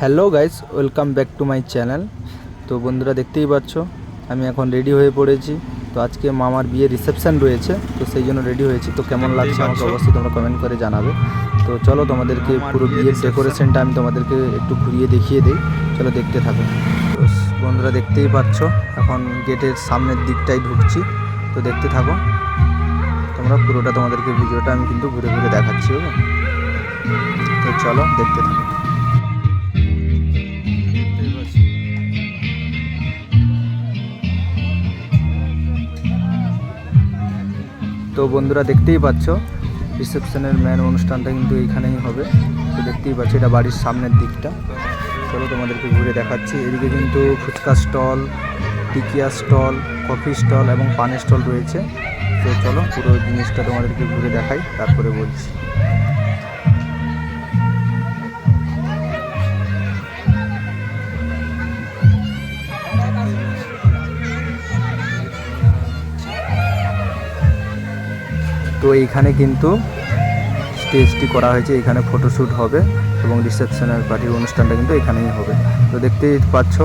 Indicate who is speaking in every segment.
Speaker 1: Hello guys welcome back to my channel. তো বন্ধুরা দেখতেই পাচ্ছ আমি এখন রেডি হয়ে পড়েছি। তো আজকে মামার বিয়ের রিসেপশন রয়েছে তো সেই জন্য রেডি হয়েছি। তো কেমন লাগছে আমাকে অবশ্যই তোমরা কমেন্ট করে জানাবে। তো চলো তোমাদেরকে পুরো বিয়ের ডেকোরেশনটা আমি তোমাদেরকে একটু ঘুরিয়ে দেখিয়ে দিই। চলো দেখতে থাকো। তো বন্ধুরা দেখতেই পাচ্ছ এখন গেটের সামনের দিকটাই ঢুকছি। তো দেখতে থাকো। তোমরা পুরোটা তোমাদেরকে ভিডিওটা আমি কিন্তু ঘুরে ঘুরে দেখাচ্ছি ওকে? তো চলো দেখতে থাকো। তো বন্ধুরা দেখতেই পাচ্ছ, রিসেপশনের ম্যান অনুষ্ঠানটা কিন্তু এইখানেই হবে। তো দেখতেই পাচ্ছ, এটা বাড়ির সামনের দিকটা। চলো তোমাদেরকে ঘুরে দেখাচ্ছি। এদিকে কিন্তু fuchka stall, tikia stall, coffee stall এবং পানের স্টল রয়েছে। তো চলো পুরো জিনিসটা তোমাদেরকে ঘুরে দেখাই, তারপরে বলছি। তো এইখানে কিন্তু স্টেজটি করা হয়েছে, এখানে ফটোশ্যুট হবে এবং রিসেপশনের পার্টির অনুষ্ঠানটা কিন্তু এখানেই হবে। তো দেখতেই পাচ্ছ,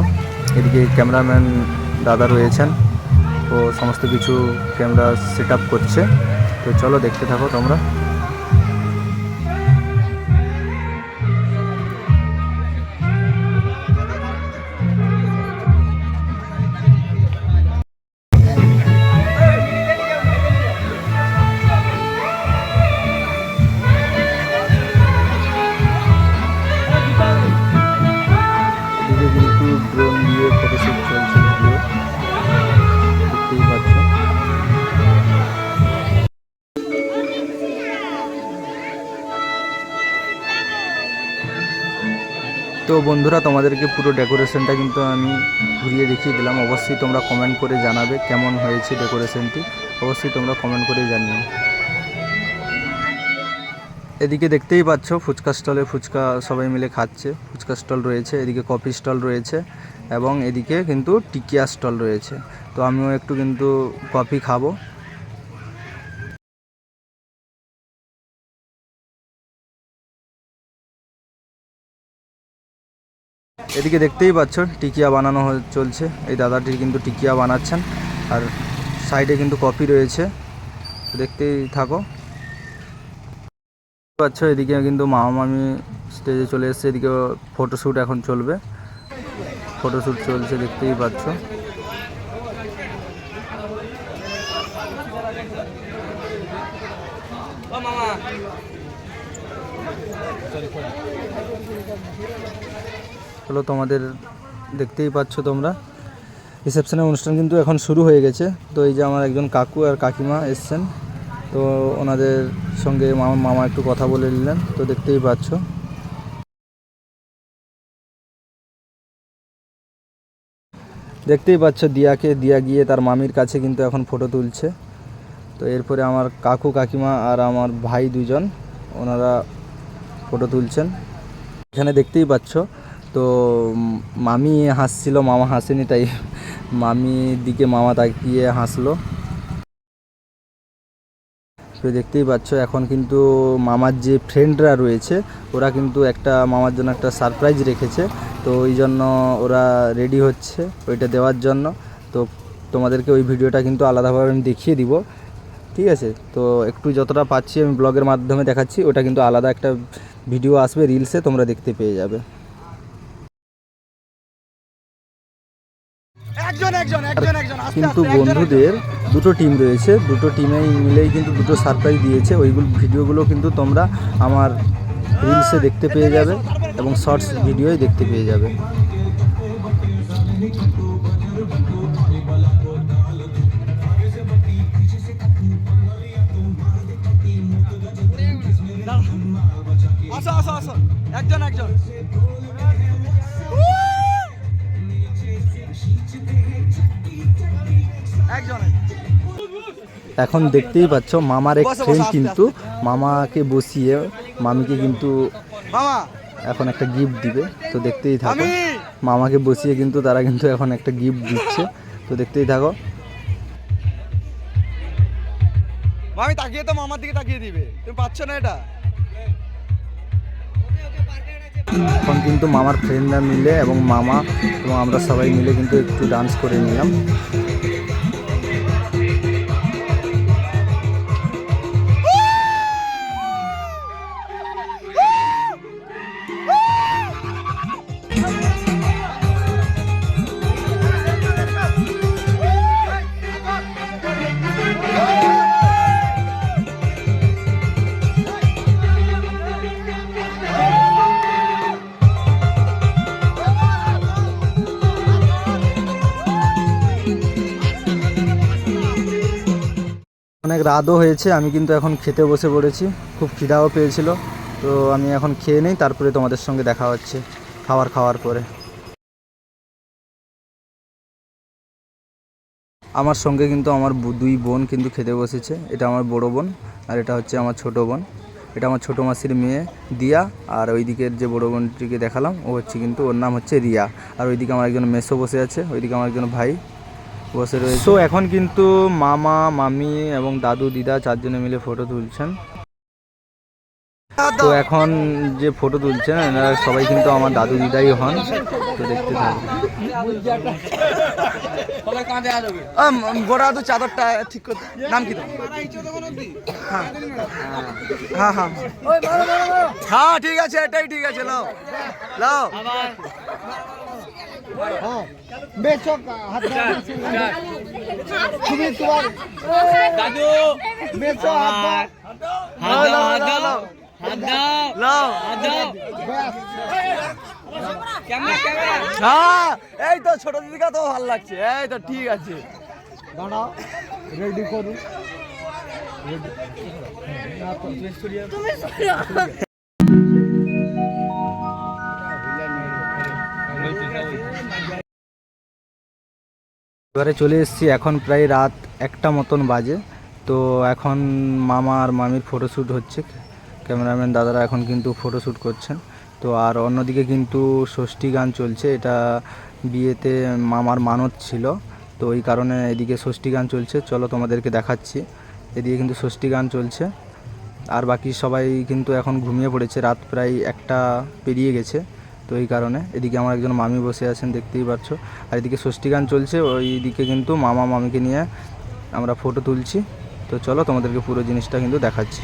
Speaker 1: এদিকে ক্যামেরাম্যান দাদা রয়েছেন ও সমস্ত কিছু ক্যামেরা সেট করছে। তো চলো দেখতে থাকো তোমরা। বন্ধুরা, তোমাদেরকে পুরো ডেকোরেশনটা কিন্তু আমি ঘুরিয়ে দেখিয়ে দিলাম। অবশ্যই তোমরা কমেন্ট করে জানাবে কেমন হয়েছে ডেকোরেশনটি অবশ্যই তোমরা কমেন্ট করে জানিও। এদিকে দেখতেই পাচ্ছ, ফুচকা স্টলে ফুচকা সবাই মিলে খাচ্ছে। ফুচকা স্টল রয়েছে, এদিকে কফি স্টল রয়েছে এবং এদিকে কিন্তু টিকিয়া স্টল রয়েছে। তো আমিও একটু কিন্তু কফি খাব। এদিকে দেখতেই পাচ্ছ টিকিয়া বানানো চলছে। এই দাদাটি কিন্তু টিকিয়া বানাচ্ছেন, আর সাইডে কিন্তু কপি রয়েছে। দেখতেই থাকো। পাচ্ছ এদিকে কিন্তু মামা মামি স্টেজে চলে এসেছে, এদিকে ফটোশ্যুট এখন চলবে। ফটোশ্যুট চলছে, দেখতেই পাচ্ছ। চলো তোমাদের দেখতেই পাচ্ছ তোমরা। রিসেপশনের অনুষ্ঠান কিন্তু এখন শুরু হয়ে গেছে। তো এই যে আমার একজন কাকু আর কাকিমা এসছেন, তো ওনাদের সঙ্গে মামা মামা একটু কথা বলে নিলেন, তো দেখতেই পাচ্ছ। দেখতেই পাচ্ছ দিয়াকে, দিয়া গিয়ে তার মামির কাছে কিন্তু এখন ফটো তুলছে। তো এরপরে আমার কাকু, কাকিমা আর আমার ভাই দুজন ওনারা ফটো তুলছেন। এখানে দেখতেই পাচ্ছ তো মামি হাসছিল, মামা হাসেনি, তাই মামির দিকে মামা তাকিয়ে হাসলো। তো দেখতেই পাচ্ছ, এখন কিন্তু মামার যে ফ্রেন্ডরা রয়েছে, ওরা কিন্তু একটা, মামার জন্য একটা সারপ্রাইজ রেখেছে। তো ওই জন্য ওরা রেডি হচ্ছে ওইটা দেওয়ার জন্য। তো তোমাদেরকে ওই ভিডিওটা কিন্তু আলাদাভাবে আমি দেখিয়ে দিব। ঠিক আছে? তো একটু যতটা পাচ্ছি আমি ব্লগের মাধ্যমে দেখাচ্ছি, ওটা কিন্তু আলাদা একটা ভিডিও আসবে রিলসে তোমরা দেখতে পেয়ে যাবে। কিন্তু বন্ধুদের দুটো টিম রয়েছে। দুটো টিমেই মিলেই কিন্তু দুটো সারপ্রাইজ দিয়েছে। ওইগুলো ভিডিওগুলো কিন্তু তোমরা আমার রিলসে দেখতে পেয়ে যাবে এবং শর্টস ভিডিওই দেখতে পেয়ে যাবে।
Speaker 2: আসো আসো আসো। একজন একজন। একজন
Speaker 1: এখন দেখতেই পাচ্ছ মামার এক ফ্রেন্ড কিন্তু মামাকে বসিয়ে মামিকে কিন্তু এখন একটা গিফট দিবে। তো দেখতেই থাকো মামাকে বসিয়ে কিন্তু তারা কিন্তু এখন একটা গিফট দিচ্ছে। তো দেখতেই থাকো।
Speaker 2: মামি তাকিয়ে তো মামার দিকে তাকিয়ে দিবে। তুমি পাচ্ছ না এটা?
Speaker 1: এখন কিন্তু মামার ফ্রেন্ডরা মিলে এবং মামা এবং আমরা সবাই মিলে কিন্তু একটু ডান্স করে নিলাম। রাতও হয়েছে, আমি কিন্তু এখন খেতে বসে পড়েছি, খুব খিদাও পেয়েছিল, তো আমি এখন খেয়ে নেই, তারপরে তোমাদের সঙ্গে দেখা হচ্ছে খাবার খাওয়ার পরে। আমার সঙ্গে কিন্তু আমার দুই বোন কিন্তু খেতে বসেছে, এটা আমার বড় বোন আর এটা হচ্ছে আমার ছোট বোন। এটা আমার ছোটো মাসির মেয়ে দিয়া আর ওই দিকের যে বড় বোনটিকে দেখালাম, ও হচ্ছে কিন্তু ওর নাম হচ্ছে রিয়া। আর ওইদিকে আমার একজন মেসো বসে আছে, ওইদিকে আমার একজন ভাই। বসে রয়েছে। তো এখন কিন্তু মামা মামি এবং দাদু দিদা চারজনে মিলে ফটো তুলছেন। তো এখন যে ফটো তুলছেন এনারা সবাই কিন্তু আমার দাদু দিদাই হন। তো দেখতে থাকুন।
Speaker 2: গোড়া তো চাদরটা ঠিক করতে নাম কি হ্যাঁ। হ্যাঁ হ্যাঁ। ঠিক আছে এটাই ঠিক আছে লাও লাও লাও। লাও। হ্যাঁ এই তো ছোট দিদিকা তো ভালো লাগছে। এই তো ঠিক আছে।
Speaker 1: এবারে চলে এসেছি, এখন প্রায় রাত একটা মতন বাজে। তো এখন মামা আর মামির ফটোশ্যুট হচ্ছে। ক্যামেরাম্যান দাদারা এখন কিন্তু ফটোশ্যুট করছেন। তো আর অন্যদিকে কিন্তু ষষ্ঠী গান চলছে। এটা বিয়েতে মামার মানত ছিল। তো ওই কারণে এদিকে ষষ্ঠী গান চলছে। চলো তোমাদেরকে দেখাচ্ছি। এদিকে কিন্তু ষষ্ঠী গান চলছে। আর বাকি সবাই কিন্তু এখন ঘুমিয়ে পড়েছে। রাত প্রায় একটা পেরিয়ে গেছে। তো এই কারণে। এদিকে আমার একজন মামি বসে আছেন, দেখতেই পাচ্ছ। আর এদিকে ষষ্ঠী গান চলছে ওই দিকে কিন্তু মামা মামিকে নিয়ে আমরা ফটো তুলছি। তো চলো তোমাদেরকে পুরো জিনিসটা কিন্তু দেখাচ্ছি।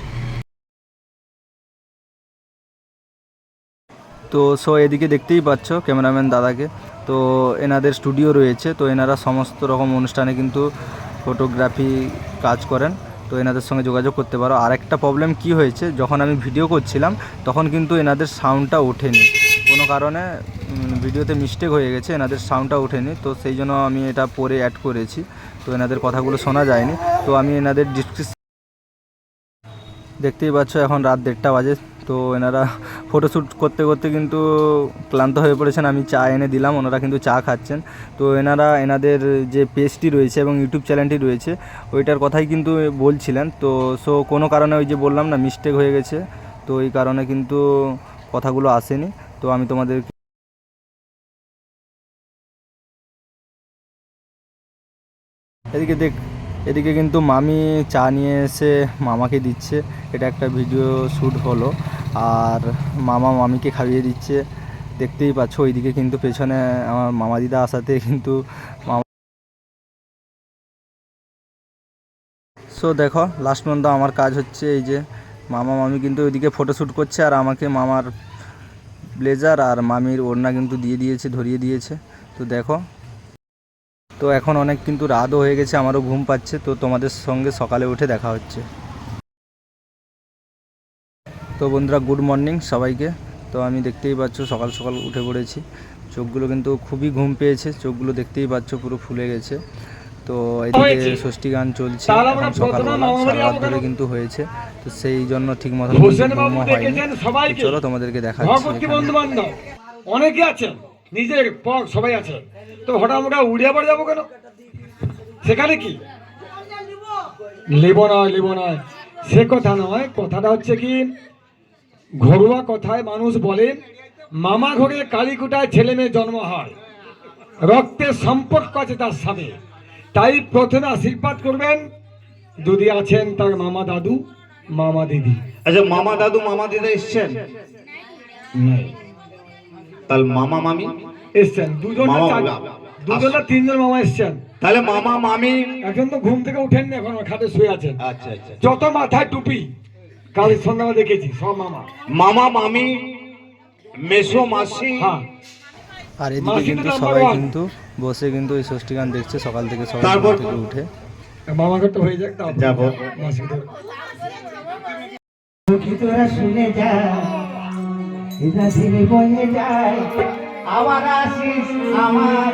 Speaker 1: তো সো এদিকে দেখতেই পাচ্ছ ক্যামেরাম্যান দাদাকে। তো এনাদের স্টুডিও রয়েছে, তো এনারা সমস্ত রকম অনুষ্ঠানে কিন্তু ফটোগ্রাফি কাজ করেন। তো এনাদের সঙ্গে যোগাযোগ করতে পারো। আর একটা প্রবলেম কি হয়েছে, যখন আমি ভিডিও করছিলাম, তখন কিন্তু এনাদের সাউন্ডটা ওঠেনি। কারণে ভিডিওতে মিস্টেক হয়ে গেছে, এনাদের সাউন্ডটা ওঠেনি, তো সেই জন্য আমি এটা পরে অ্যাড করেছি, তো এনাদের কথাগুলো শোনা যায়নি, তো আমি এনাদের ডিসক্রিপশন দেখতেই পাচ্ছ, এখন রাত দেড়টা বাজে, তো এনারা ফটোশ্যুট করতে করতে কিন্তু ক্লান্ত হয়ে পড়েছেন, আমি চা এনে দিলাম, ওনারা কিন্তু চা খাচ্ছেন, তো এনারা এনাদের যে পেজটি রয়েছে এবং ইউটিউব চ্যানেলটি রয়েছে, ওইটার কথাই কিন্তু বলছিলেন, তো সো কোনো কারণে ওই যে বললাম না মিস্টেক হয়ে গেছে, তো এই কারণে কিন্তু কথাগুলো আসেনি তো আমি তোমাদের এদিকে দেখ, এদিকে কিন্তু মামি চা নিয়ে এসে মামাকে দিচ্ছে। এটা একটা ভিডিও শ্যুট হলো। আর মামা মামিকে খাইয়ে দিচ্ছে। দেখতেই পাচ্ছ, ওইদিকে কিন্তু পেছনে আমার মামা দিদা আসাতে কিন্তু মামা সো দেখো লাস্ট পর্যন্ত আমার কাজ হচ্ছে এই যে, মামা মামি কিন্তু ওইদিকে ফটোশ্যুট করছে আর আমাকে মামার ব্লেজার আর মামির ওড়না কিন্তু দিয়ে দিয়েছে, ধরিয়ে দিয়েছে। তো দেখো। তো এখন অনেক কিন্তু রাতও হয়ে গেছে, আমারও ঘুম পাচ্ছে। তো তোমাদের সঙ্গে সকালে উঠে দেখা হচ্ছে। তো বন্ধুরা গুড মর্নিং সবাইকে। তো আমি দেখতেই পাচ্ছ, সকাল সকাল উঠে পড়েছি। চোখগুলো কিন্তু খুবই ঘুম পেয়েছে, চোখগুলো দেখতেই পাচ্ছ, পুরো ফুলে গেছে। তো এদিকে ষষ্ঠী গান চলছে এখন সকালবেলা সারা রাত ধরে কিন্তু হয়েছে তো সেই জন্য ঠিক মতো
Speaker 3: হোসেন
Speaker 1: হয়নি। চলো তোমাদেরকে দেখাচ্ছি।
Speaker 3: অনেকে আছেন নিজের পর সবাই আছে। তো হঠাৎ মোটা উড়িয়া পড়ে যাব কেন? সেখানে কি? লিব নয় লিব নয়। সে কথা নয় কথাটা হচ্ছে কি ঘরোয়া কথায় মানুষ বলে মামা ঘরে কালীকুটায় ছেলে মেয়ে জন্ম হয়। রক্তের সম্পর্ক আছে তার সাথে তাই প্রথমে আশীর্বাদ করবেন। যদি আছেন তার মামা দাদু মামা দিদি।
Speaker 4: আচ্ছা মামা দাদু মামা দিদা এসছেন? তাহলে মামা মামি?
Speaker 3: এসছেন। দুজন না
Speaker 4: মামা
Speaker 3: চার-
Speaker 4: বাবা।
Speaker 3: দুজন না তিনজন মামা এসছেন।
Speaker 4: তাহলে মামা মামি?
Speaker 3: এখন তো ঘুম থেকে উঠেন না এখন খাটে শুয়ে আছেন।
Speaker 4: আচ্ছা আচ্ছা
Speaker 3: যত মাথায় টুপি কাল সন্ধ্যা দেখেছি সব মামা।
Speaker 4: মামা মামি মেসো মাসি?
Speaker 3: হ্যাঁ।
Speaker 1: আর এদিকে কিন্তু সবাই কিন্তু বসে কিন্তু এই ষষ্ঠী গান দেখছে সকাল থেকে সবাই? থেকে উঠে।
Speaker 3: আমার আশিস হয়ে যাক তারপর
Speaker 4: যাব।
Speaker 3: মাসিকে তো-
Speaker 5: সখী তোরা শুনে যা বয়ে যায়। আবার আসিস আমার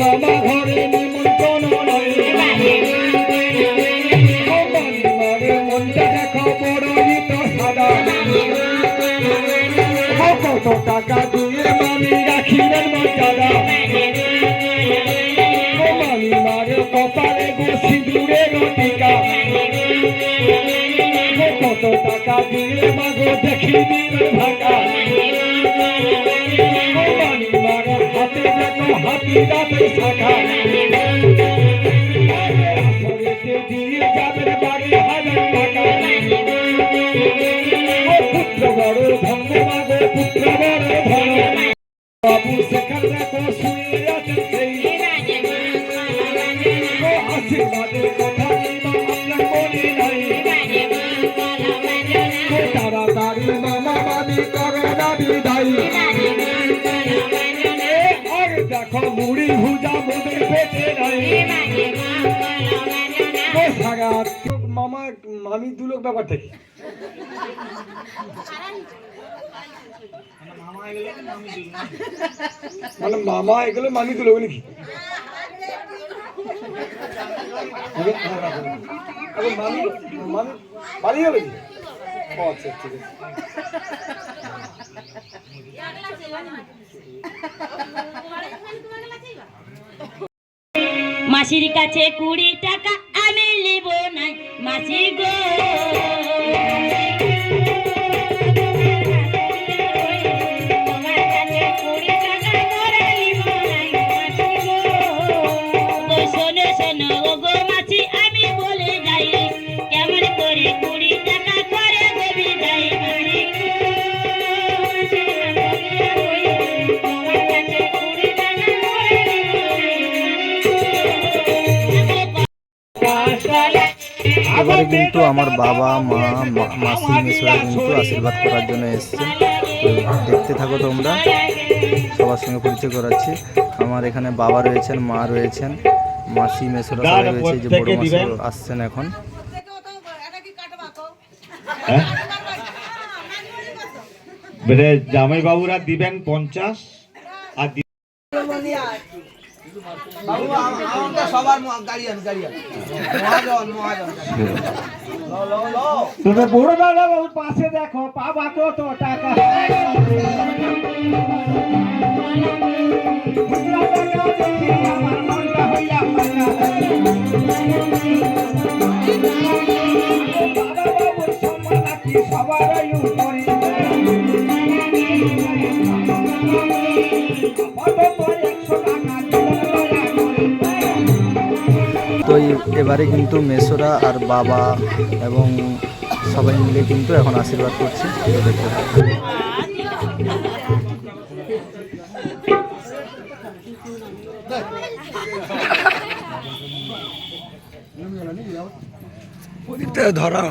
Speaker 3: মামা ঘরে নিমন্ত্রণ মারে মনটা দেখো বড়ই তো সাদা। কত টাকা দিয়ে মামি রাখিলেন মর্যাদা। দিয়ে মাগো দেখি ও মামি মারে হাতে দেখো হাতি দাঁতের শাখা আসরেতে মামা মামি দুলোক ব্যাপার কি মানে মামা এগুলো মামি দুলোক নাকি? মামি আচ্ছা
Speaker 6: মাসির কাছে কুড়ি টাকা লিব নাই মাসি গো
Speaker 1: আমার বাবা মা মাসি মেসোরা কিন্তু আশীর্বাদ করার জন্য এসছে। দেখতে থাকো তোমরা সবার সঙ্গে পরিচয় করাচ্ছি। আমার এখানে বাবা রয়েছেন মা রয়েছেন মাসি মেসোরা সবাই রয়েছে যে বড় মাসি আসছেন এখন।
Speaker 4: হ্যাঁ জামাই বাবুরা দিবেন পঞ্চাশ আর
Speaker 2: সবার ম- গাড়ি গাড়ি মহাজন মহাজন।
Speaker 5: তুমি বুড়ো দাদা বাবু পাশে দেখো পাবা কত টাকা খুচরা টাকা দেখি আমার
Speaker 1: এবারে কিন্তু মেসোরা আর বাবা এবং সবাই মিলে কিন্তু এখন আশীর্বাদ করছি।
Speaker 3: ধরা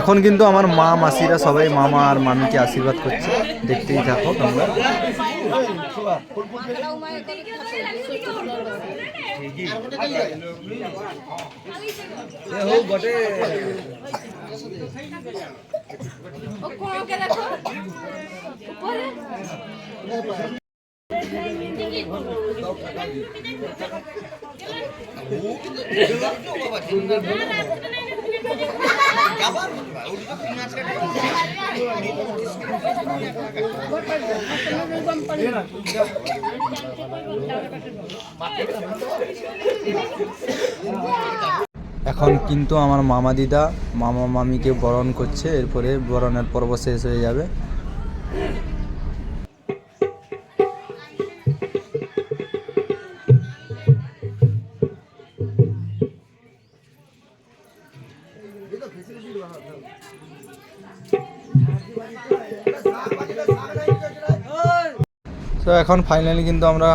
Speaker 1: এখন কিন্তু আমার মা মাসিরা সবাই মামা আর মামিকে আশীর্বাদ করছে। দেখতেই থাকো তোমরা।
Speaker 2: ହଉ ଗୋଟେ ମୁଁ କିନ୍ତୁ
Speaker 1: এখন কিন্তু আমার মামা দিদা মামা মামিকে বরণ করছে, এরপরে বরণের পর্ব শেষ হয়ে যাবে। তো এখন ফাইনালি কিন্তু আমরা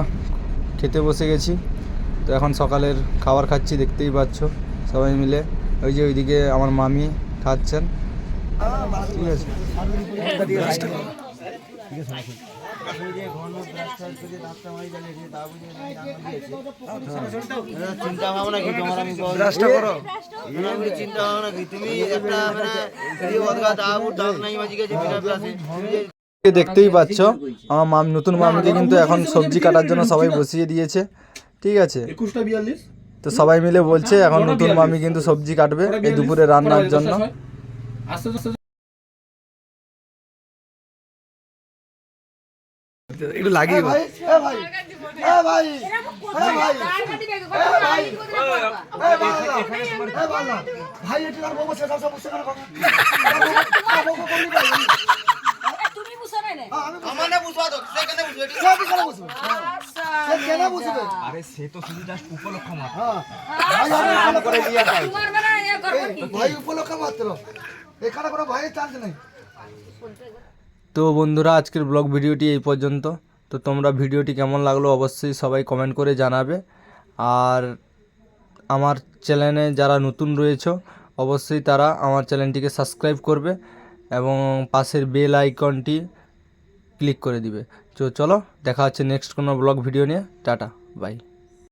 Speaker 1: খেতে বসে গেছি। তো এখন সকালের খাবার খাচ্ছি, দেখতেই পাচ্ছ সবাই মিলে। ওই যে ওইদিকে আমার মামি খাচ্ছেন। ঠিক আছে।
Speaker 2: চিন্তা ভাবনা কি তোমার? আমি করো। চিন্তা ভাবনা কি? তুমি একটা মানে
Speaker 1: দেখতেই পাচ্ছ আমার মাম নতুন মামিকে কিন্তু এখন সবজি কাটার জন্য সবাই বসিয়ে দিয়েছে। ঠিক আছে? তো সবাই মিলে বলছে এখন নতুন মামি কিন্তু সবজি কাটবে এই দুপুরে রান্নার জন্য। একটু লাগিয়ে
Speaker 2: ভাই এ ভাই এ ভাই এ ভাই এ বাংলা এ বাংলা ভাই এটা আর বসে সব সব বসে করো
Speaker 7: তুমি বুঝছ না
Speaker 2: আমার না বুঝবা তো সে বুঝবে সে কেন বুঝবে কেন বুঝবে
Speaker 4: আরে সে তো শুধু জাস্ট উপলক্ষ মাত্র।
Speaker 2: হ্যাঁ। ভাই করে দিয়ে
Speaker 7: তোমার বেলা এ করব কি?
Speaker 2: ভাই উপলক্ষ মাত্র। এখানে কোনো ভাইয়ের চান্স নেই।
Speaker 1: তো বন্ধুরা, আজকের ব্লগ ভিডিওটি এই পর্যন্ত। তো তোমরা ভিডিওটি কেমন লাগল অবশ্যই সবাই কমেন্ট করে জানাবে। আর আমার চ্যানেলে যারা নতুন রয়েছে, অবশ্যই তারা আমার চ্যানেলটিকে সাবস্ক্রাইব করবে এবং পাশের বেল আইকনটি ক্লিক করে দিবে। তো চলো, দেখা হচ্ছে নেক্সট কোনো ব্লগ ভিডিও নিয়ে। Tata bye